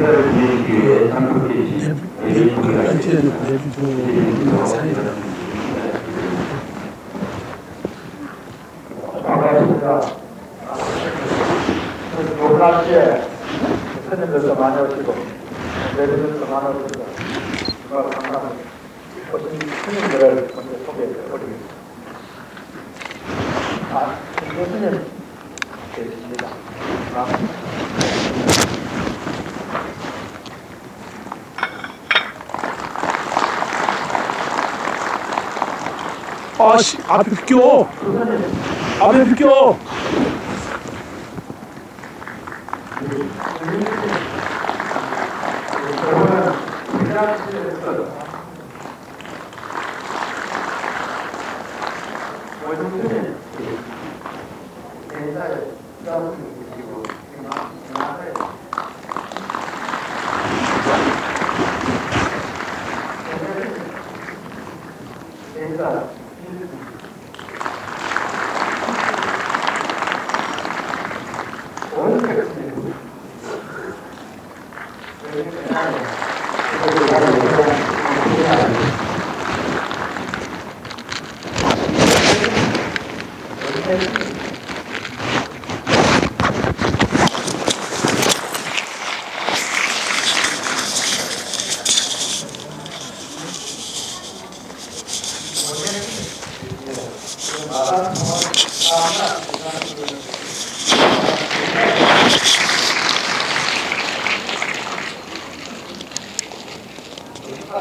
인사를 드리기 위해 참석해 주신 고객과 반갑습니다. 좋은 날씨에 손님들도 많이 오시고, 내리들도 많이 오시고, 정말 감사합니다. 오신 스님들을 먼저 소개해 드리겠습니다. 아, 교수님 계십니다. 아, 아씨 앞에 비켜 앞에 비켜 저는 대학실에서 원주민 대사에 싸우고 계시고 중앙에 대사 원택스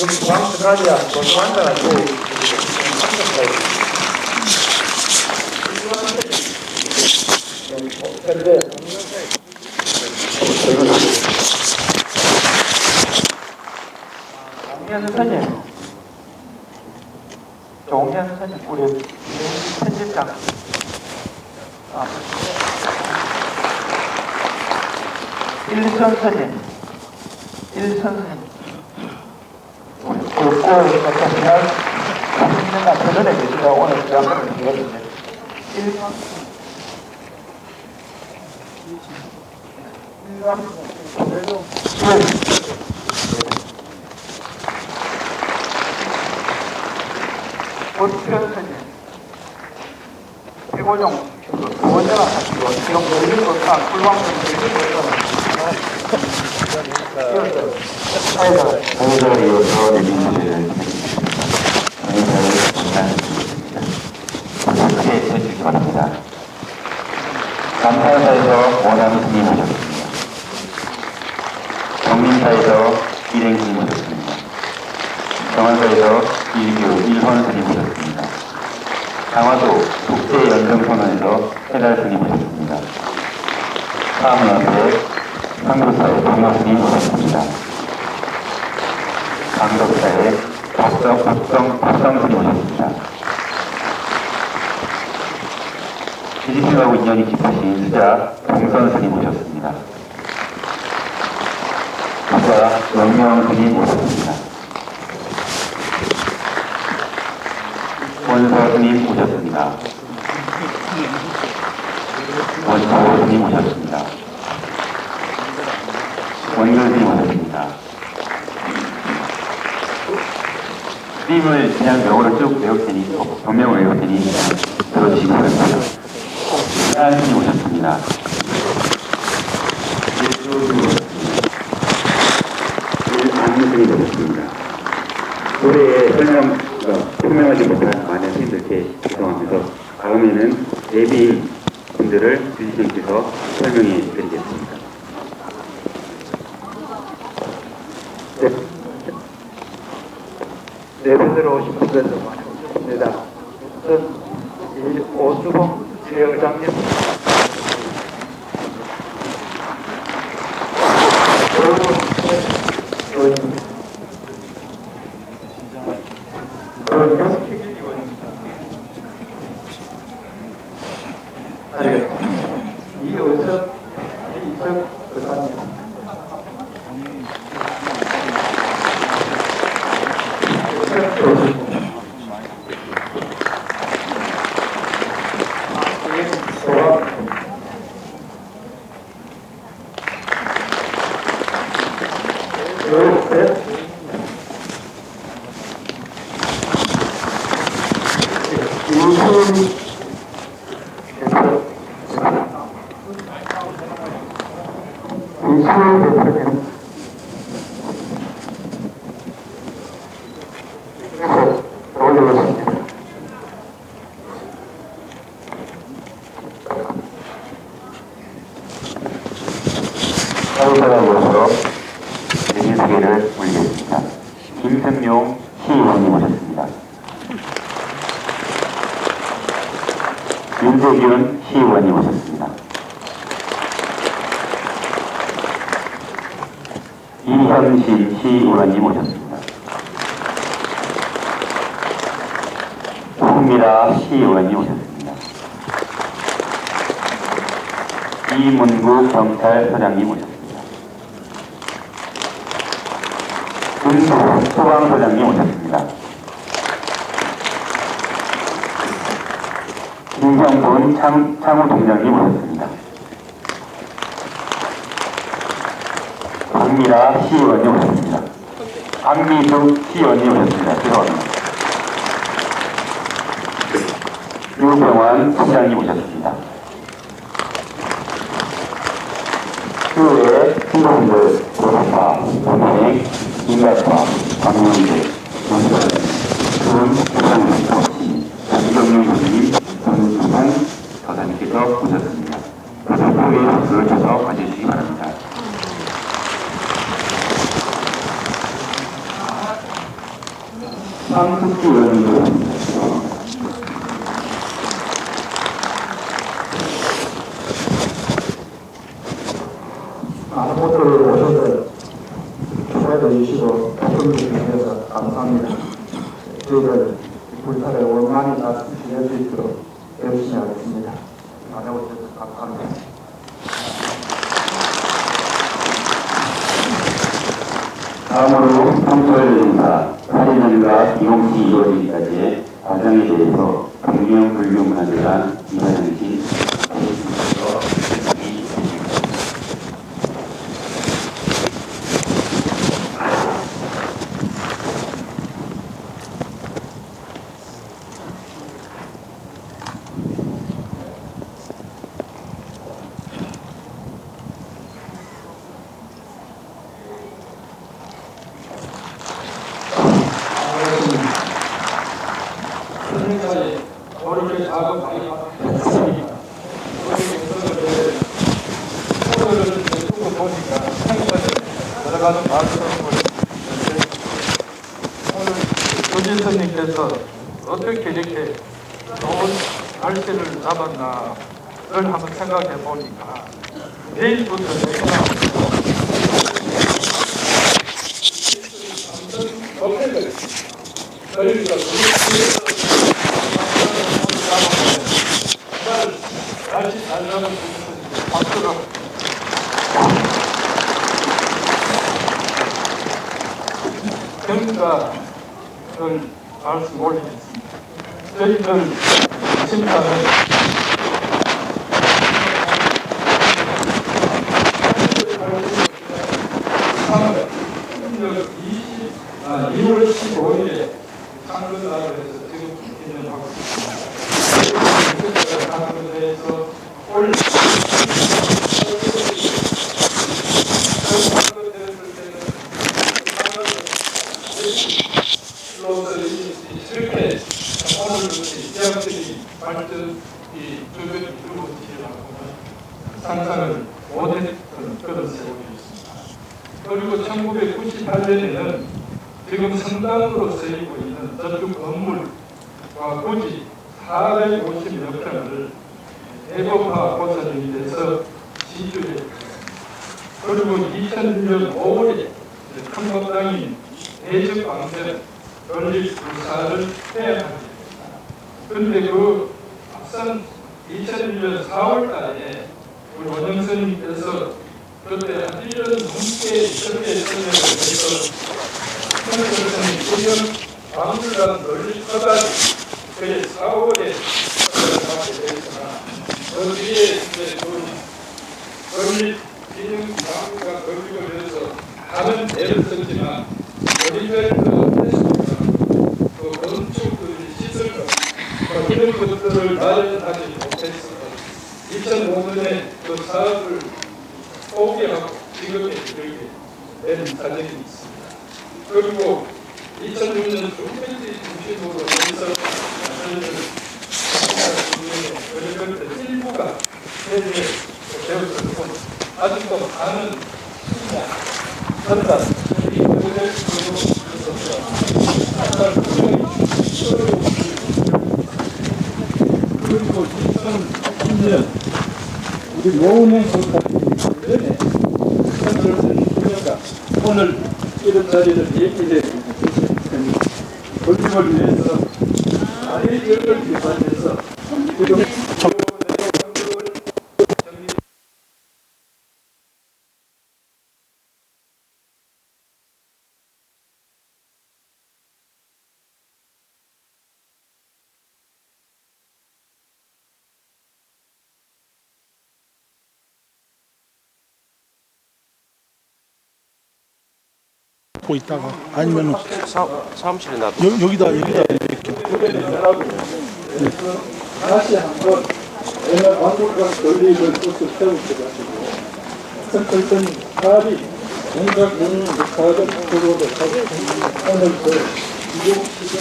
지금 중앙 들어가야 중앙자가 제일 그런데 정현 선생님 정현 선생님 우리 편집장. 아, 일선 선생님 일선 선생님 그리고 어떠시면 당신과 전원에 계시가 오늘 수양을 드리거든요. 1번 1번 그래도 최고종 원자가 하시고 지금 열린 것과 해주시기 바랍니다. 감사사에서 원암 스님 오셨습니다. 정민사에서 일행 스님 오셨습니다. 정한사에서 일규 일헌 스님 오셨습니다. 강화도 국제연정선언에서 해달 스님 오셨습니다. 사암 앞에 상교사의 동료 스님 오셨습니다. 강덕사의 박성, 박성 스님 오셨습니다. 지지팀하고 인연이 깊으신 수자 동선 스님 오셨습니다. 수자 영명 스님 오셨습니다. 원서 스님 오셨습니다. 원서 스님 오셨습니다. 원글 스님 오셨습니다. 스님을 그냥 명으로 쭉 외울 테니, 본명을 외울 테니 들어주시기 바랍니다. 하나님 오셨습니다. 안스님 오셨습니다. 노래에 설명, 설명하지 못한 많은 스님들께 다음에는 예비 분들을 주지님께서 설명해 드리겠습니다. 네. 네 분으로 오신 분들도 많이 오셨습니다. 우선 이 오수봉 최의장님 저는 윤석열 의원입니다. 아니, 이어서 이적 의사님. 사회사람으로서 대신소개를 올리겠습니다. 김승용 시의원님 오셨습니다. 윤세균 시의원님 오셨습니다. 이현신 시의원님 오셨습니다. 홍미라 시의원님 오셨습니다. 이문구 경찰서장님 오셨습니다. 윤소 소방서장님 오셨습니다. 김경돈 창, 창호동장님 오셨습니다. 박미라 시의원님 오셨습니다. 박미숙 시의원님 오셨습니다. 죄송합니다. 유병환 부장님 오셨습니다. 후에 신동들, 고사파, 원행, 인가파, 강용재, 원선, 금, 부장님, 거치, 이경용 교수님, 전수상 서사님께서 오셨습니다. 크게 박수를 쳐서 가주시기 바랍니다. 상숙주 의원님 많은 분들 오셔서 초대도 주시고 도움을 주셔서 감사합니다. 저희들 불탈에 원만히 다 지낼 수 있도록 열심히 하겠습니다. 다녀오셔서 감사합니다. 다음으로 성철 인사, 사례전과 이용시 이루어지기까지의 과정에 대해서 경영 불교문화재단 이사장이신 대신께서 이야기 해주십니다. 선생님이 어렵게 작업 많이 받았습니다. 오늘은 두고 보니까 생각에 여러 가지 말씀을 있는데 오늘 조진선님께서 어떻게 이렇게 좋은 날씨를 잡았나를 한번 생각해 보니까 내일부터 내가 저희가 다시 잘 잡은 박수로 평가를 말씀 올리겠습니다. 저희들 심사는 아, 2월 15일에 창근다고 해서 지금 있는 학생 창근대에서 올 이렇게 오늘 대학들이 발전 이 주변 이루어지라고는 상상을 못했던 그런 세월이었습니다. 그리고 1998년에는 지금 성당으로 쓰이고 있는 저쪽 건물과 굳이 450여 평을 대법화 고사님이 돼서 지주했습니다. 그리고 2001년 5월에 큰법당인 대적 방전 논리 조사를 해야 합니다. 그런데 그 앞선 2001년 4월 달에 우리 원영선님께서 그때 한 1년 넘게 설계 설명을 해서 선생님 박물관 논리 처단이 그의 4월에 하게 되었으나 그 뒤에 이제 그 논리 기능 박물관 건립을 위해서 다른 애를 썼지만 논리별도 했습니다. 그 건축 그 시설과 그 이런 것들을 마련하지 못해서 2005년에 그 사업을 포기하고 지금에 이르게 된 사정이 있습니다. 그리고 2006년 중pen지 중심으로 해서 저희들 그런 일부가 해제되었고 아직도 많은 신야, 그리고 2010년 우리 노은행 국가전에 오늘 이런 자리를 주셨으니 건축을 위해서 기반해서 지금 고 있다가 아니면 사, 사무실에 놔두 여, 여기다 여기다 이렇게. 다시 한번 내가 왕국과 권리를 뜻을 세우셔가지고 선택된 사업이 공작 공사적 도로를 하고 오늘 그 이용시킨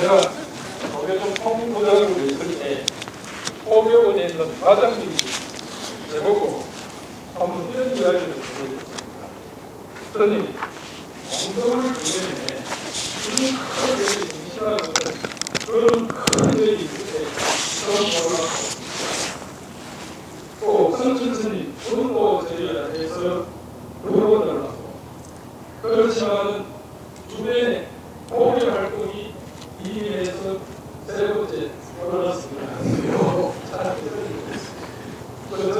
제가 통보장으로 있을 때 포교원에 있는 과장님이 제보고 한번 이런 이야기를 들었습니다. 그랬더니 공동을 주변에 이런 큰 일이 임신하는 그런 큰 일이 있는데 처음 몰랐고 또 성천선이 분노 제의해서 의원을 하고 그렇지만 주변에 포교 활동이 이민에서 세 번째 일어났습니다. but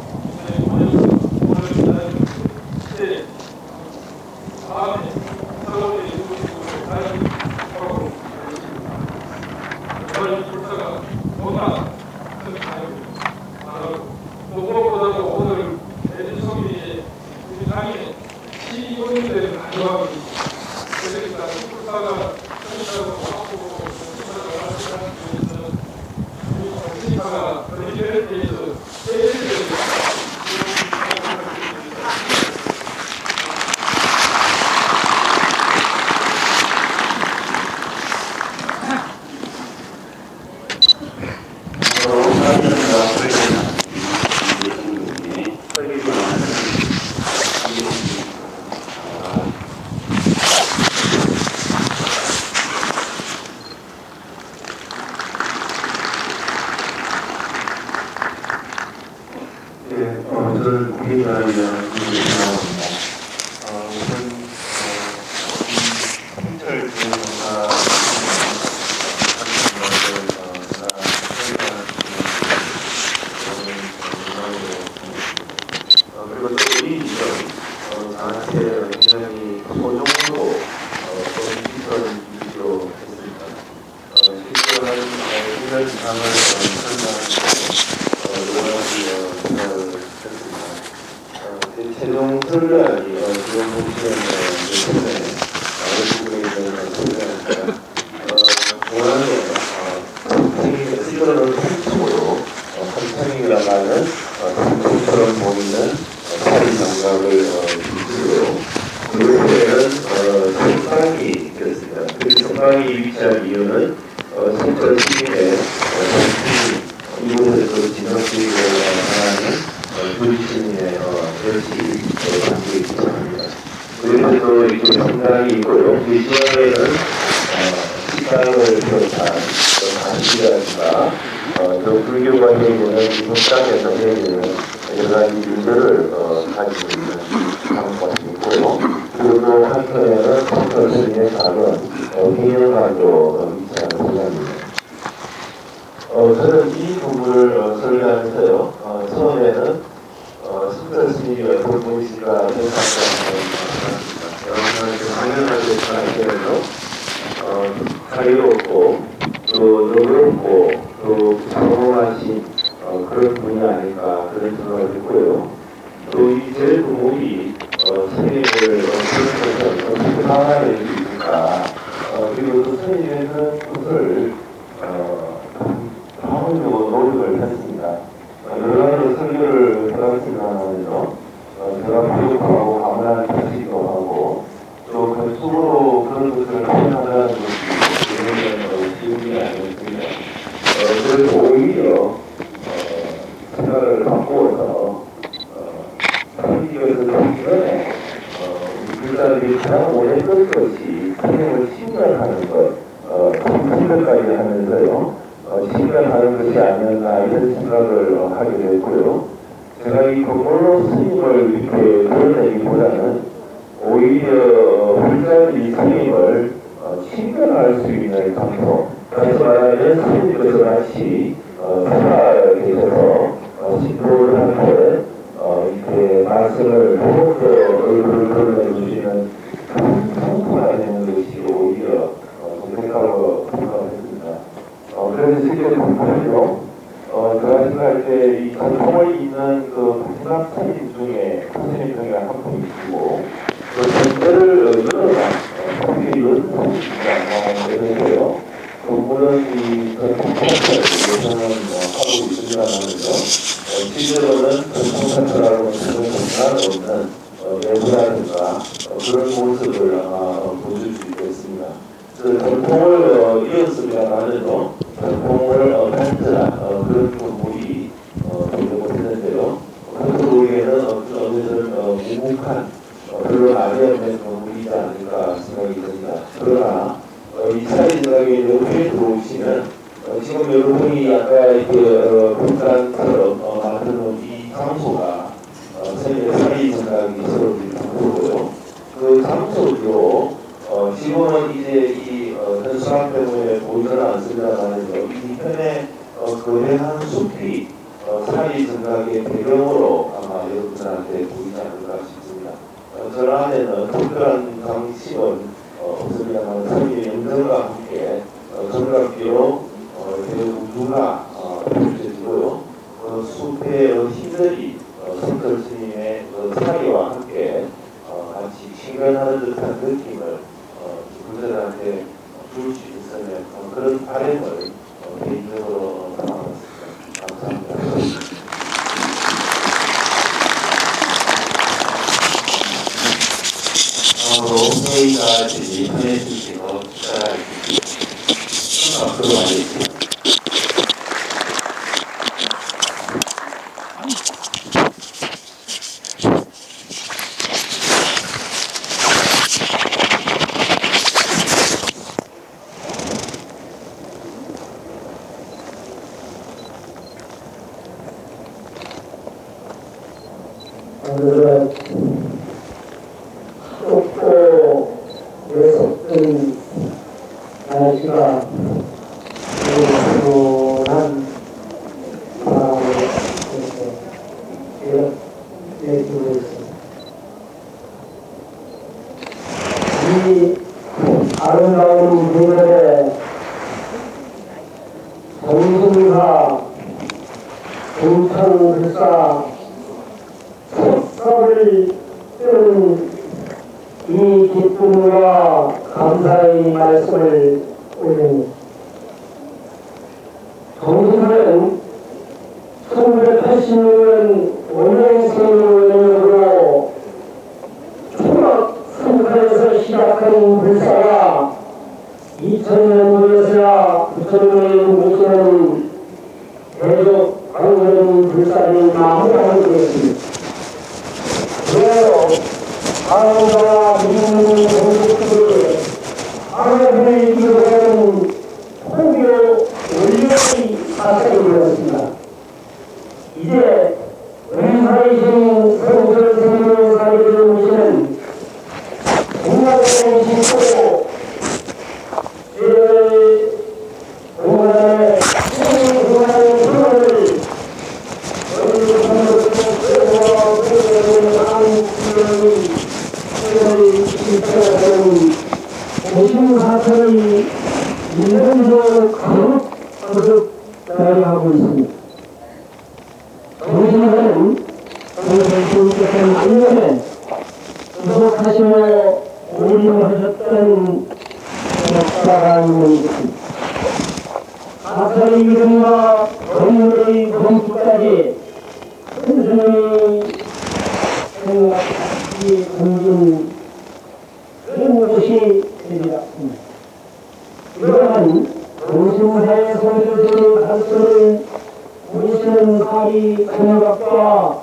무엇보다도 오늘 대리석이 우리 당의 시의원들을 가져가고 있습니다. 있습니다. 불사가 정치가가 정치에 대해서 제일 예, 어, 저는 국민의당이라는 이름입니다. 어, 우선, 어, 이 홍철 기획사 같은 거를, 어, 제가 설명하는 어, 그리고 또 이 지점, 어, 저한테 굉장히 소중하고, 어, 또 깊은 이유로 했습니다. 어, 실제로는, 어, 1년 이상을, 어, 설명하고, 어, 여러 가지 어, 생각을 했습니다. 어, 제 최종 설명이 어, 지금 보시면 어, 최근에 어느 부분에 있는 어, 설명입니다. 어, 중앙에 어, 생긴 시그널을 펼치고요. 어, 한창이라는 어, 보이는 어, 파리 장갑을 어, 주고요. 그리고는 어, 성당이 있겠습니다. 그 성당이 위치한 이유는 어, 성전 시민의 어, 이곳에서 진영식을 하는 어, 불신의 어, 어, 담겨 있기 때문입니다. 그리고 이렇게 성당이 있고요. 그 어, 식당을 비롯한 어, 어, 또 불교관이 있는 이 성당에서 해내는 여러 가지 일들을 어, 가지고 있는 장소가 있고요. 그리고 또 한편에는 스님의 작은 어, 어, 위치하는 공간입니다. 어, 저는 이 부분을 어, 설명하면서요. 어, 처음에는 어, 스님이 어떤 분이실까 생각하고 여러분한테 당연하게 생각해서 어, 자유롭고 또 너그럽고 또 평범하신 어, 그런 분이 그 런 생각을 했고요. 또 이 제일 부목이 어, 스님을 어, 그런 것을 어떻게 방어할 수 있을까 어, 그리고 또 스님의 그런 것을 어, 방어적으로 노력을 했습니다. 어, 여러 가지 설교를 해왔습니다만요. 어, 제가 부족하고 가문한 자식도 하고 또 건축으로 그런 것을 표현하자는 것이 굉장히 어, 쉬운 게 아니었습니다. 어, 그래서 오히려 어, 생각을 바꾸어서 어, 선지교에서 전에 어, 우리 불사들이 가장 오래 끌 것이 선생을 신뢰하는 것, 어, 신뢰까지 하면서요. 어, 신뢰하는 것이 아니었나 이런 생각을 어, 하게 됐고요. 제가 이 건물로 스님을 이렇게 드러내기보다는 오히려 불자들이 스님을 어, 친근 할 수 있는 장소 다시 말하면 스님께서 같이 어, 살아 계셔서 어, 신도들한테 어, 이렇게 말씀을 더욱 더 얼굴을 드러내주시는 그런 성토가 되는 것이 오히려 어, 선택하고 생각했습니다. 어, 그래서 실제 공부는요, 어, 제가 생각할 때 이 전통을 잇는 그 마지막 선임 중에 선생님 중에 한 분이시고, 그 전제를 어, 열어가, 어, 그렇게 연성입니다. 그래서요, 그분은 이 전통 컨셉을 예전은 어, 하고 있습니다만요, 어, 실제로는 전통 컨셉이라고 하는 공간 없는 어, 내부라든가 어, 그런 모습을 아마 어, 보여줄 수 있겠습니다. 그 전통을 어, 이었습니다만은요, 전통을 어, 펜트라 어, 그런 부분이 어, 보지 못했는데요. 그래서 우리에는 어떤 어느덧 어, 많이 없는 건물이지 않을까 생각이 듭니다. 그러나 어, 이 사회생각에 여기에 들어오시면 어, 지금 여러분이 아까 이렇게 어, 북한처럼 어, 이 장소가 사회생각이 세워진 장소고요. 그 장소로 어, 지금은 이제 이 어, 현수막 때문에 보이지는 않습니다만은요. 이 편에 어, 거대한 숲이 어, 사리 생각의 배경으로 여러분들한테 보이지 않을까 싶습니다. 어, 저라는 특별한 강심은 어, 없습니다만 성의 영등과 함께 어, 정각기로 어, 배우 누가 어, 펼쳐지고요. 그 숲의 힘들이 어, 성철 어, 스님의 그 사례와 함께 어, 같이 신견하는 듯한 느낌을 어, 분들한테 줄 수 있으면 어, 그런 바램을 어, 개인적으로 담아봤습니다. 감사합니다. society 한사. 속사을 뜨는 이 기쁨과 감사의 말씀을 올리니 동생은 1986년 fogo, fogo. 하나님과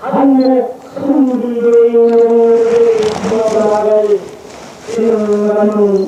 하나님의 큰 분들의 영혼을 기도하게 기도하는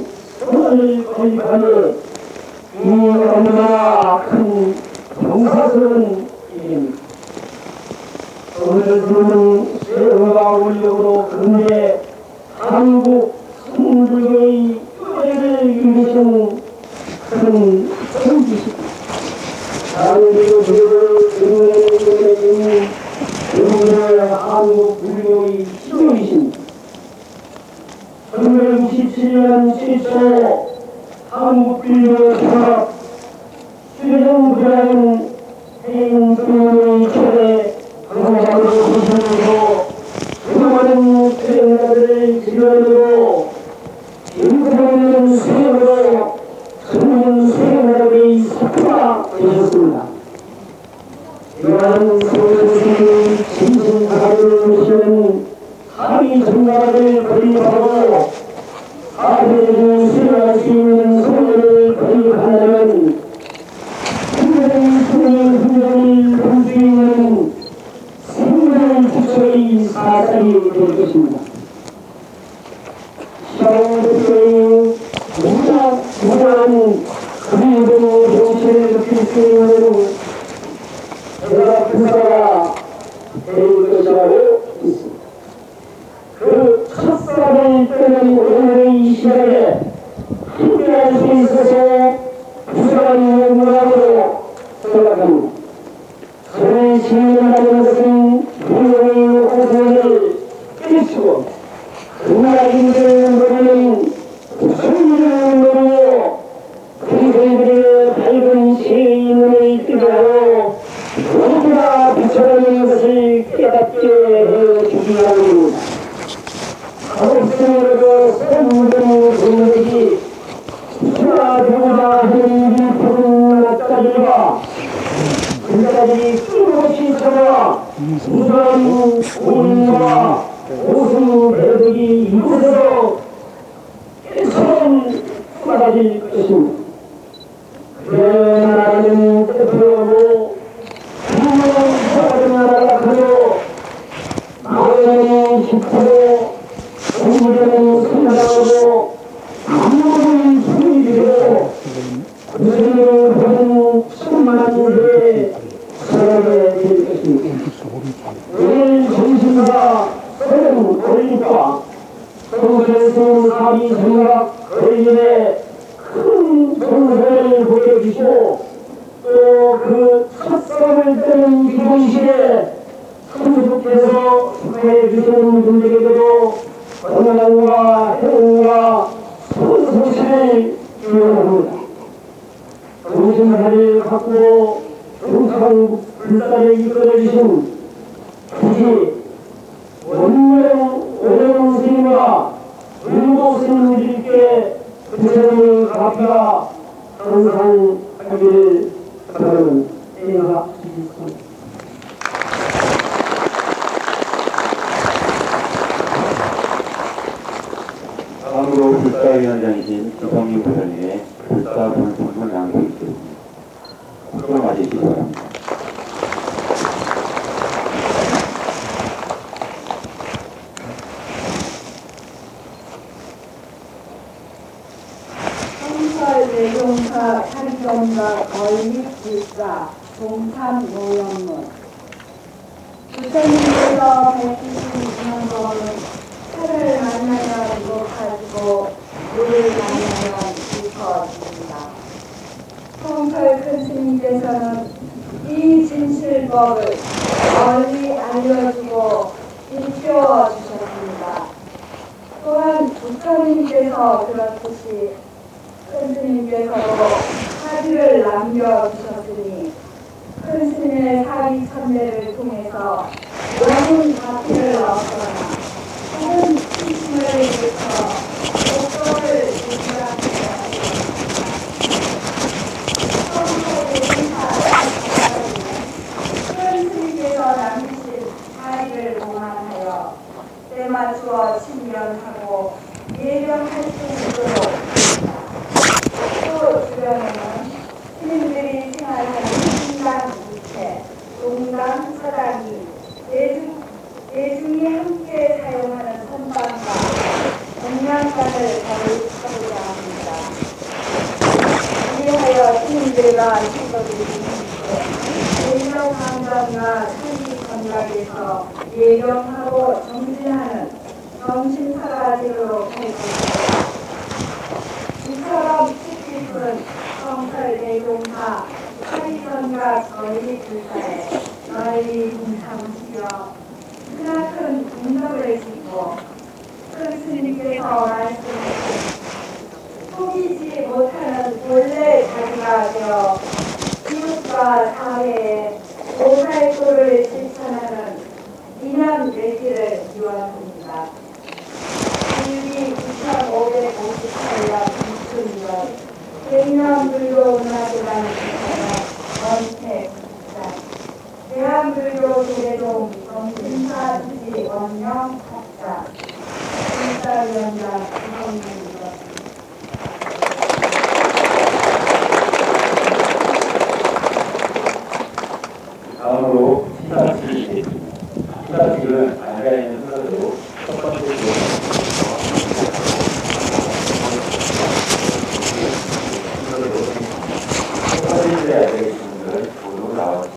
수가 되셨습니다. 이러한 소유주신 진심 가를 오시는 감히 정가를 거립하고 앞에 수행할 수 있는 소유를 거립하려면 충분히 충분히 흔적을 볼수 있는 생명의 기초의 사상이 될 것입니다. Señor. 그런 권리과 성선수 사비 생각 권리에 큰 성선을 보여주시고 또 그 첫선을 뜨는 기본실에 성숙해서 축하해 주시는 분들에게도 건강과 행운과 성실을 기원합니다. 정신사를 갖고 영상 불사를 이끌어주신 굳이 다음으로 불사위원장이신 이성민 부장님의 불사 불통을 낭독있겠습니다. 박수로 맞으시기 바랍니다. 성설 외동사 탈경과 건립불사 동탄 노영문 부처님께서 밝히신 이명법은 차를 만나면 이곡하시고 물을 만나면 일커집니다. 성설 큰 스님께서는 이 진실법을 널리 알려주고 일깨워 주셨습니다. 또한 부처님께서 그렇듯이 큰 스님께서도 사지를 남겨주셨으니 큰 스님의 사기 천대를 통해서 영혼 바퀴를 얻거나 큰 힘을 일으켜 목적을 유지하기 큰 스님께서 남기신 사리를 봉안하여 때맞추어 친견하고 예정할 수 있도록 또 주변에는 시민들이 생활하는 신당 무채, 동당 서당이 대중, 대중이 함께 사용하는 선반과 공양관을 건립하고자 합니다. 이하여 시민들과 친구들이 대명 환경과 사기 건강에서 예정하고 정진하는 정신사가 되도록 할 것입니다. 이처럼 뜻깊은 성설 대종사 사리선과 저희 불사에 널리 동참하시어 크나큰 큰 스님께서 말씀하신 속이지 못하는 본래 자기가 되어 이웃과 사회에 오살도를 실천하는 이념 되기를 기원합니다. 일기 9558년 2000년 대인함불교 문화재단 원태 국장 대한불교 도대동 정신사 주지 원명 학자 인사위원